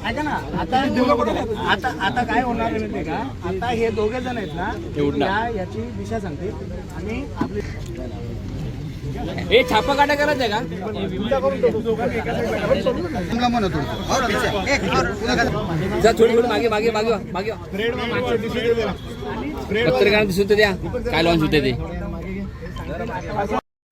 ऐका ना आता आता आता काय होणार आहे माहितीये का आता हे दोघे जण आहेत ना या याची दिशा सांगतील आणि आपली हे छापा काटा करायचं आहे का? जा थोडी थोडी मागे मागे मागे वा, मागे वा. पत्रकार दिसत द्या. काय लॉन्च होते ते?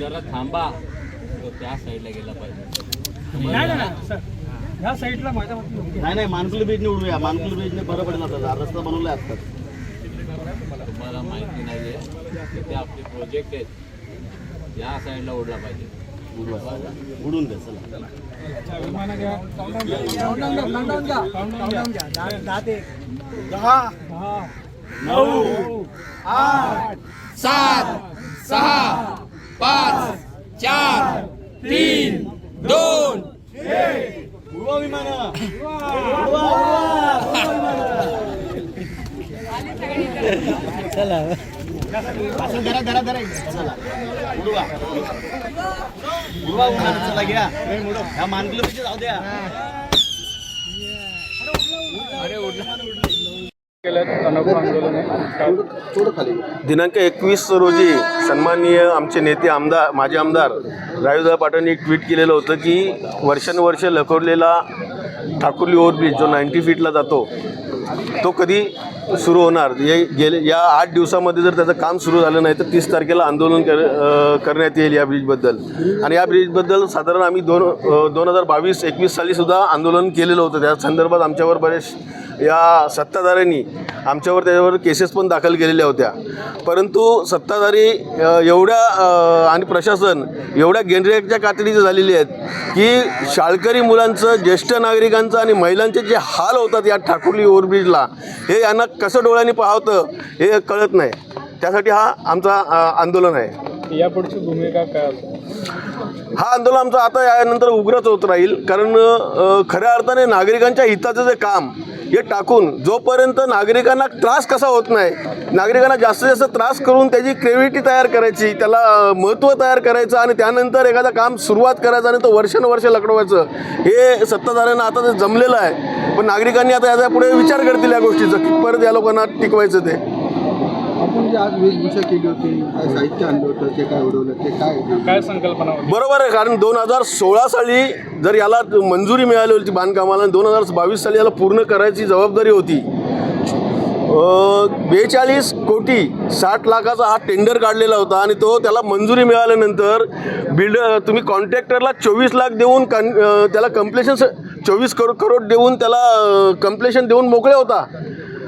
जरा थांबा. तो त्या साईडला गेला पाहिजे. या साईडला माझ्या नाही नाही मानकुली ब्रिजने उडूया. मानकुली ब्रिजने बरं पडेल आता. रस्ता बनवलाय आता तुम्हाला माहिती नाहीये तिथे आपले प्रोजेक्ट आहेत. या साईडला ओढला पाहिजे. उडून द्या चला. सात सहा पाच चार तीन दोन धरा धरा धरा चला उडवा उडवा विमानं चला घ्या ह्या मानकुली ब्रिज जाऊ द्या दिनांक एकवीस रोजी सन्माननीय आमचे नेते आमदार माजी आमदार रायूदादा पाटलांनी ट्विट केलेलं होतं की वर्षानुवर्ष लखवलेला ठाकुर्ली ओव्हरब्रिज जो नाईन्टी फीटला जातो तो कधी सुरू होणार? ये गेले या आठ दिवसामध्ये जर त्याचं काम सुरू झालं नाही तर तीस तारखेला आंदोलन कर करण्यात येईल या ब्रिजबद्दल. आणि या ब्रिजबद्दल साधारण आम्ही दोन दोन हजार बावीस एकवीस सालीसुद्धा आंदोलन केलेलं होतं. त्या संदर्भात आमच्यावर बरेच या सत्ताधाऱ्यांनी आमच्यावर त्याच्यावर केसेस पण दाखल केलेल्या होत्या. परंतु सत्ताधारी एवढ्या आणि प्रशासन एवढ्या गेंडरेच्या कातडीचे झालेले आहेत की शाळकरी मुलांचं ज्येष्ठ नागरिकांचं आणि महिलांचे जे हाल होतात या ठाकुर्ली ओव्हरब्रिजला हे यांना कसं डोळ्यांनी पाहावतं हे कळत नाही. त्यासाठी हा आमचा आंदोलन आहे. यापुढची भूमिका काय हा आंदोलन आमचं आता यानंतर उग्रच होत राहील. कारण खऱ्या अर्थाने नागरिकांच्या हिताचं जे काम हे टाकून जोपर्यंत नागरिकांना त्रास कसा होत नाही नागरिकांना जास्तीत जास्त त्रास करून त्याची क्रेविटी तयार करायची त्याला महत्त्व तयार करायचं आणि त्यानंतर एखादं काम सुरुवात करायचं आणि तो वर्षानुवर्ष लकडवायचं हे सत्ताधाऱ्यांना आता ते जमलेलं आहे. पण नागरिकांनी आता याचा पुढे विचार करतील या गोष्टीचा परत या लोकांना टिकवायचं ते. आपण जे आज वेशभूषा केली होती काय साहित्य आणलं होतं ते काय उडवलं ते काय? बरोबर आहे कारण दोन हजार सोळा साली जर याला मंजुरी मिळाली होती बांधकामाला दोन हजार बावीस साली याला पूर्ण करायची जबाबदारी होती. बेचाळीस कोटी साठ लाखाचा हा टेंडर काढलेला होता आणि तो त्याला मंजुरी मिळाल्यानंतर बिल्डर तुम्ही कॉन्ट्रॅक्टरला चोवीस लाख देऊन कन त्याला कम्प्लेशन चोवीस करोड करोड देऊन त्याला कम्प्लेशन देऊन मोकळे होता.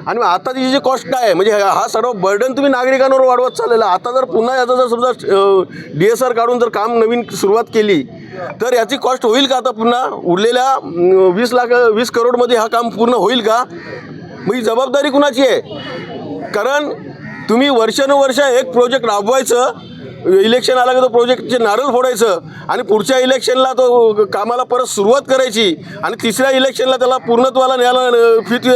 आणि मग आता तिची जी कॉस्ट काय आहे म्हणजे हा सर्व बर्डन तुम्ही नागरिकांवर वाढवत चाललेला आता जर पुन्हा याचा जर समजा डी एस आर काढून जर काम नवीन सुरुवात केली तर याची कॉस्ट होईल का आता पुन्हा? उरलेल्या वीस लाख वीस करोडमध्ये हा काम पूर्ण होईल का? मग ही जबाबदारी कुणाची आहे? कारण तुम्ही वर्षानुवर्ष एक प्रोजेक्ट राबवायचं इलेक्शन आलं की तो प्रोजेक्टचे नारळ फोडायचं आणि पुढच्या इलेक्शनला तो कामाला परत सुरुवात करायची आणि तिसऱ्या इलेक्शनला त्याला पूर्णत्वाला न्यायला फित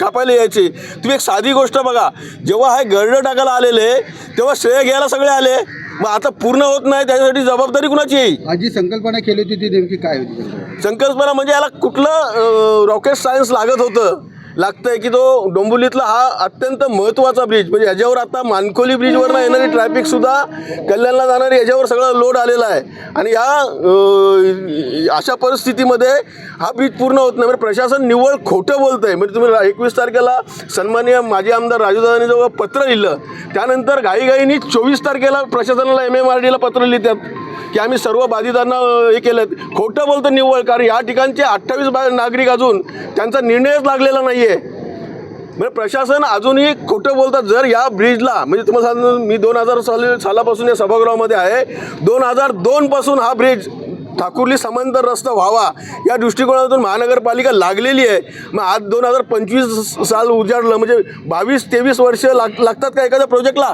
कापायला यायची. तुम्ही एक साधी गोष्ट बघा. जेव्हा हे गर्ड टाकायला आलेले तेव्हा श्रेय घ्यायला सगळे आले. मग आता पूर्ण होत नाही त्याच्यासाठी जबाबदारी कुणाची? येईल आज जी संकल्पना केली होती ती नेमकी काय होती? संकल्पना म्हणजे याला कुठलं रॉकेट सायन्स लागत होतं. लागतंय की तो डोंबिवलीतला हा अत्यंत महत्त्वाचा ब्रिज म्हणजे याच्यावर आता मानकोली ब्रिजवरनं येणारी ट्रॅफिकसुद्धा कल्याणला जाणारी याच्यावर सगळं लोड आलेला आहे. आणि या अशा परिस्थितीमध्ये हा ब्रिज पूर्ण होत नाही. म्हणजे प्रशासन निव्वळ खोटं बोलतं आहे म्हणजे तुम्ही एकवीस तारखेला सन्माननीय माजी आमदार राजूदादांनी जेव्हा पत्र लिहिलं त्यानंतर घाईघाईनी चोवीस तारखेला प्रशासनाला एम एम आर डीला पत्र लिहितात. की आम्ही सर्व बाधितांना हे केलं खोटं बोलतं निव्वळ कारण या ठिकाणचे अठ्ठावीस बा नागरिक अजून त्यांचा निर्णयच लागलेला नाही आहे म्हणजे प्रशासन अजूनही खोटं बोलतात जर या ब्रिजला म्हणजे तुम्हाला सांग मी दोन हजार साली सालापासून या सभागृहामध्ये आहे. दोन हजार दोनपासून हा ब्रिज ठाकुर्ली समांतर रस्ता व्हावा या दृष्टिकोनातून महानगरपालिका लागलेली आहे. मग आज दोन हजार पंचवीस साल उजाडलं म्हणजे बावीस तेवीस वर्ष लाग लागतात का एखाद्या प्रोजेक्टला